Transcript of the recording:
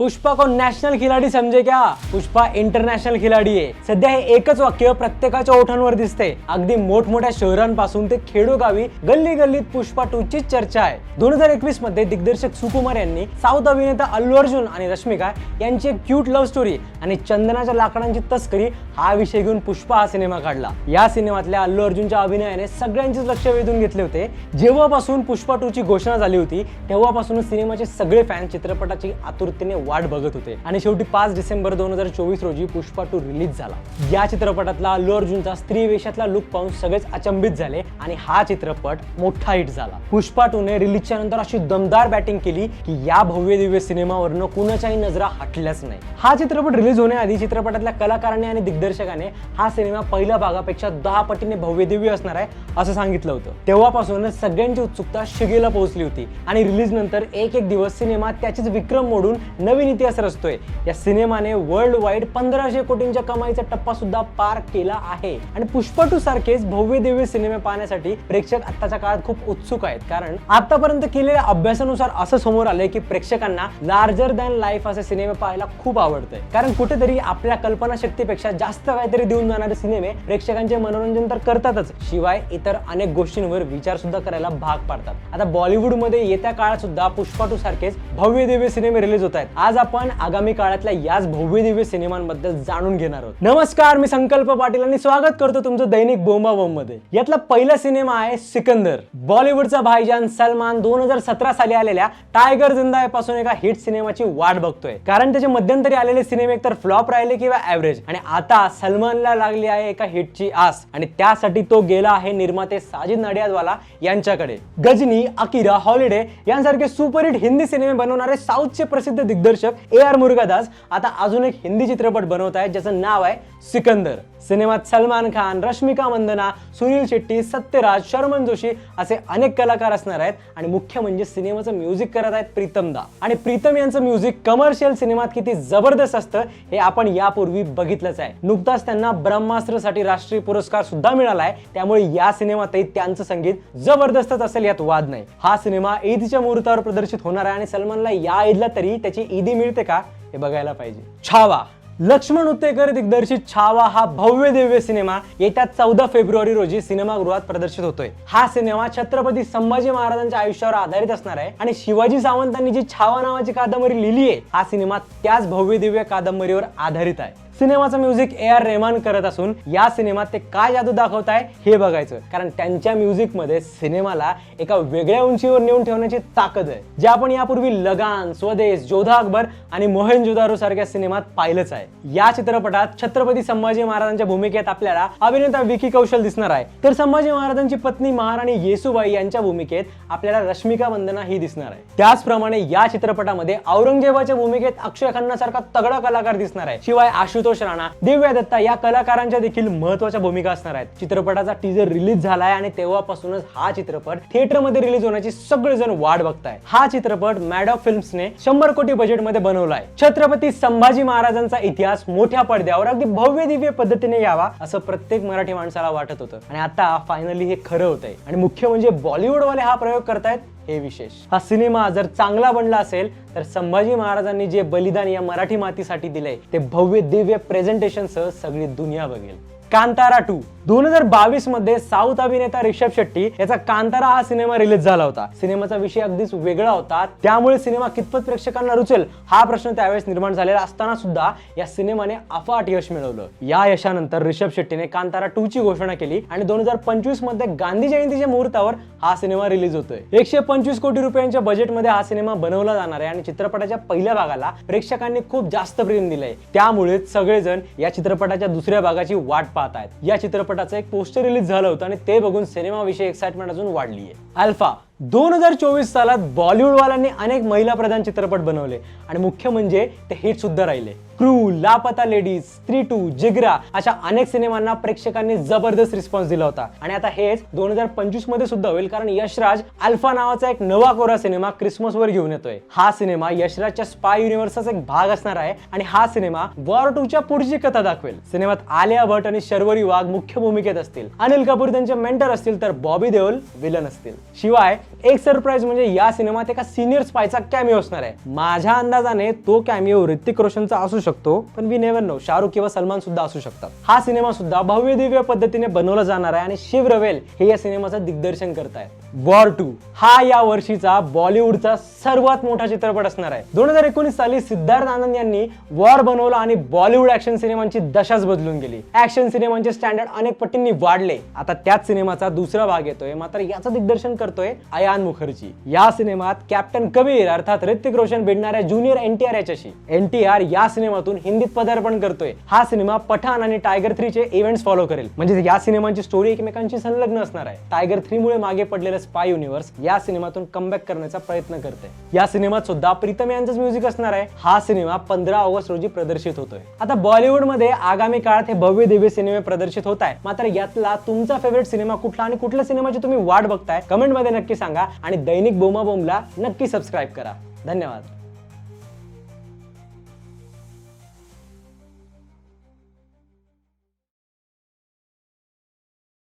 पुष्पा को नॅशनल खिलाडी समजे क्या? पुष्पा इंटरनॅशनल खिलाडी आहे. सध्या हे एकच वाक्य प्रत्येकाच्या ओठांवर दिसते अगदी मोठमोठ्या शहरांपासून ते खेडोगावी गल्ली गल्लीत पुष्पा टू ची चर्चा आहे. दोन हजार एकवीसमध्ये दिग्दर्शक सुकुमार यांनी साऊथ अभिनेता अल्लू अर्जुन आणि रश्मिका यांची एक क्यूट लव्ह स्टोरी आणि चंदनाच्या लाकडांची तस्करी हा विषय घेऊन पुष्पा हा सिनेमा काढला. या सिनेमातल्या अल्लू अर्जुनच्या अभिनयाने सगळ्यांचेच लक्ष वेधून घेतले होते. जेव्हापासून पुष्पा टू ची घोषणा झाली होती तेव्हापासून सिनेमाचे सगळे फॅन चित्रपटाची आतुरतेने वाट बघत होते. आणि शेवटी पाच डिसेंबर दोन हजार चोवीस रोजी पुष्पा टू रिलीज झाला. या चित्रपटातला अल्लू अर्जुनचा स्त्री वेशातला लुक पाहून सगळेच अचंबित झाले आणि हा चित्रपट मोठा हिट झाला. पुष्पा टू ने रिलीजच्या नंतर अशी दमदार बॅटिंग केली की या भव्य दिव्य सिनेमावरनं कुणाच्याही नजरा हटल्याच नाही. हा चित्रपट रिलीज होण्याआधी चित्रपटातल्या कलाकारांनी आणि दिग्दर्शकाने हा सिनेमा पहिल्या भागापेक्षा दहा पटीने भव्य दिव्य असणार आहे असं सांगितलं होतं. तेव्हापासूनच सगळ्यांची उत्सुकता शिगेला पोहोचली होती आणि रिलीज नंतर एक एक दिवस सिनेमा त्याचेच विक्रम मोडून नवीन इतिहास रचतोय. या सिनेमाने वर्ल्ड वाईड पंधराशे कोटींच्या कमाईचा टप्पा सुद्धा पार केला आहे. आणि पुष्पा टू सारखेच भव्य दिव्य सिनेमे पाहण्यासाठी प्रेक्षक आताच्या काळात खूप उत्सुक आहेत. कारण आतापर्यंत केलेल्या अभ्यासानुसार असं समोर आलंय की प्रेक्षकांना लार्जर दॅन लाईफ असे सिनेमे पाहायला खूप आवडतंय. कारण कुठेतरी आपल्या कल्पनाशक्तीपेक्षा जास्त काहीतरी देऊन जाणारे सिनेमे प्रेक्षकांचे मनोरंजन तर करतातच. शिवाय इतर अनेक गोष्टींवर विचार सुद्धा करायला भाग पाडतात. आता बॉलिवूडमध्ये येत्या काळात सुद्धा पुष्पा टू सारखेच भव्य दिव्य सिनेमे रिलीज होत आहेत. आज आपण आगामी काळातल्या याच भव्यदिव्य सिनेमांबद्दल जाणून घेणार आहोत. नमस्कार मी संकल्प पाटील आणि स्वागत करतो तुमचं दैनिक बोंबा बोंबमध्ये यातला पहिला सिनेमा आहे सिकंदर. बॉलिवूडचा भाईजान सलमान दोन हजार सतरा साली आलेल्या टायगर जिंदा पासून एका हिट सिनेमाची वाट बघतोय. कारण त्याचे मध्यंतरी आलेले सिनेमे एकतर फ्लॉप राहिले किंवा ऍव्हरेज आणि आता सलमानला लागली आहे एका हिटची आस. आणि त्यासाठी तो गेला आहे निर्माते साजिद नडियादवाला यांच्याकडे. गजनी अकिरा हॉलिडे यांसारखे सुपरहिट हिंदी सिनेमे बनवणारे साऊथचे प्रसिद्ध दिग्दर्शक दिग्दर्शक ए आर मुरुगादास आता अजून एक हिंदी चित्रपट बनवत आहेत ज्याचं नाव आहे सिकंदर. सिनेमात सलमान खान रश्मिका मंदना सुनील शेट्टी सत्यराज शर्मन जोशी असे अनेक कलाकार असणार आहेत आणि मुख्य म्हणजे सिनेमाचं म्युझिक करत आहेत प्रीतम दा. आणि प्रीतम यांचं म्युझिक कमर्शियल सिनेमात किती जबरदस्त असतं हे आपण यापूर्वी बघितलंच आहे. नुकताच त्यांना ब्रह्मास्त्रसाठी राष्ट्रीय पुरस्कार सुद्धा मिळाला आहे. त्यामुळे या सिनेमातही त्यांचं संगीत जबरदस्तच असेल यात वाद नाही. हा सिनेमा ईदच्या मुहूर्तावर प्रदर्शित होणार आहे आणि सलमानला या ईदला तरी त्याची ईद मिळते का? हे बघायला पाहिजे. छावा. लक्ष्मण उत्तेकर दिग्दर्शित छावा हा भव्य दिव्य सिनेमा येत्या चौदा फेब्रुवारी रोजी सिनेमागृहात प्रदर्शित होतोय. हा सिनेमा छत्रपती संभाजी महाराजांच्या आयुष्यावर आधारित असणार आहे आणि शिवाजी सावंतांनी जी छावा नावाची कादंबरी लिहिली आहे हा सिनेमा त्याच भव्य दिव्य कादंबरीवर आधारित आहे. सिनेमाचं म्युझिक ए आर रेहमान करत असून या सिनेमात ते काय जादू दाखवत आहे हे बघायचं. कारण त्यांच्या म्युझिकमध्ये सिनेमाला एका वेगळ्या उंचीवर नेऊन ठेवण्याची ताकद आहे. जे आपण यापूर्वी लगान स्वदेश जोधा अकबर आणि मोहनजोदारो सारख्या सिनेमात पाहिलंच आहे. या चित्रपटात छत्रपती संभाजी महाराजांच्या भूमिकेत आपल्याला अभिनेता विकी कौशल दिसणार आहे. तर संभाजी महाराजांची पत्नी महाराणी येसुबाई यांच्या भूमिकेत आपल्याला रश्मिका वंदना ही दिसणार आहे. त्याचप्रमाणे या चित्रपटामध्ये औरंगजेबाच्या भूमिकेत अक्षय खन्ना सारखा तगडा कलाकार दिसणार आहे. शिवाय आशुतोष राणा दिव्या दत्ता या कलाकारांच्या देखील महत्त्वाच्या भूमिका असणार आहेत. चित्रपटाचा टीजर रिलीज झालाय आणि तेव्हापासूनच हा चित्रपट थिएटरमध्ये रिलीज होण्याची सगळेजण वाट बघताय हा चित्रपट मॅडॉक फिल्म्सने शंभर कोटी बजेटमध्ये बनवलाय. छत्रपती संभाजी महाराजांचा इतिहास मोठ्या पडद्यावर अगदी भव्य दिव्य पद्धतीने यावा असं प्रत्येक मराठी माणसाला वाटत होतं. आणि आता फायनली हे खरं होत आहे आणि मुख्य म्हणजे बॉलिवूडवाले हा प्रयोग करतायत. हे विशेष. हा सिनेमा जर चांगला बनला असेल तर संभाजी महाराजांनी जे बलिदान या मराठी मातीसाठी दिलंय ते भव्य दिव्य प्रेझेंटेशनसह सगळी दुनिया बघेल. कांतारा टू. दोन हजार बावीसमध्ये साऊथ अभिनेता रिषभ शेट्टी याचा कांतारा हा सिनेमा रिलीज झाला होता. सिनेमाचा विषय अगदीच वेगळा होता. त्यामुळे सिनेमा कितपत प्रेक्षकांना रुचेल हा प्रश्न त्यावेळेस निर्माण झालेला असताना सुद्धा या सिनेमाने अफाट यश मिळवलं. या यशानंतर रिषभ शेट्टीने कांतारा टू ची घोषणा केली आणि दोन हजार पंचवीसमध्ये गांधी जयंतीच्या मुहूर्तावर हा सिनेमा रिलीज होतोय. एकशे पंचवीस कोटी रुपयांच्या बजेटमध्ये हा सिनेमा बनवला जाणार आहे आणि चित्रपटाच्या पहिल्या भागाला प्रेक्षकांनी खूप जास्त प्रेम दिलंय. त्यामुळेच सगळेजण या चित्रपटाच्या दुसऱ्या भागाची वाट पाहत आहेत या चित्रपटाचं एक पोस्टर रिलीज झालं होतं आणि ते बघून सिनेमाविषयी एक्साइटमेंट अजून वाढली आहे अल्फा दोन हजार चोवीस सालात बॉलिवूडवाल्यांनी अनेक महिला प्रधान चित्रपट बनवले. आणि मुख्य म्हणजे ते हिट सुद्धा राहिले. क्रू लापता लेडीज स्त्री टू जिगरा अशा अनेक सिनेमांना प्रेक्षकांनी जबरदस्त रिस्पॉन्स दिला होता. आणि आता हेच दोन हजार पंचवीसमध्ये सुद्धा होईल कारण यशराज अल्फा नावाचा एक नवा कोरा सिनेमा क्रिसमस वर घेऊन येतोय. हा सिनेमा यशराजच्या स्पाय युनिव्हर्सचा एक भाग असणार आहे आणि हा सिनेमा वॉर टूच्या पुढची कथा दाखवेल. सिनेमात आलिया भट आणि शर्वरी वाघ मुख्य भूमिकेत असतील. अनिल कपूर त्यांचे मेंटर असतील तर बॉबी देओल विलन असतील. शिवाय एक सरप्राईज म्हणजे या सिनेमात एका सिनियर स्पायचा कॅमिओ असणार आहे. माझ्या अंदाजाने तो कॅमिओ ऋतिक रोशनचा असू शकतो पण वी नेव्हर नो शाहरुख किंवा सलमान सुद्धा असू शकतात. हा सिनेमा सुद्धा भव्य दिव्य पद्धतीने बनवला जाणार आहे आणि शिव रवेल हे या सिनेमाचं दिग्दर्शन करतायत. War two. हा या वर्षीचा बॉलिवूडचा सर्वात मोठा चित्रपट असणार आहे. दोन हजार एकोणीस साली सिद्धार्थ आनंद यांनी वॉर बनवला आणि बॉलिवूड ऍक्शन सिनेमांची दशाच बदलून गेली. ऍक्शन सिनेमांचे स्टँडर्ड अनेक पटींनी वाढले. आता त्याच सिनेमाचा दुसरा भाग येतोय. मात्र याचं दिग्दर्शन करतोय अयान मुखर्जी. या सिनेमात कॅप्टन कबीर अर्थात ऋतिक रोशन भिडणाऱ्या ज्युनियर एन टी आर याच्याशी. एन टी आर या सिनेमातून हिंदीत पदार्पण करतोय. हा सिनेमा पठाण आणि टायगर थ्री चे इव्हेंट्स फॉलो करेल. म्हणजे या सिनेमांची स्टोरी एकमेकांशी संलग्न असणार आहे. टायगर थ्री मुळे मागे पडलेलं स्पाय युनिव्हर्स या सिनेमातून कमबॅक करण्याचा प्रयत्न करते या सिनेमात सुद्धा प्रीतम यांचंच म्युझिक असणार आहे. हा सिनेमा पंधरा ऑगस्ट रोजी प्रदर्शित होतोय. आता बॉलिवूडमध्ये आगामी काळात हे भव्य दिव्य सिनेमे प्रदर्शित होत आहे मात्र यातला तुमचा फेवरेट सिनेमा कुठला आणि कुठल्या सिनेमाची तुम्ही वाट बघताय? कमेंटमध्ये नक्की सांगा आणि दैनिक बोमा बोमला नक्की सबस्क्राईब करा. धन्यवाद.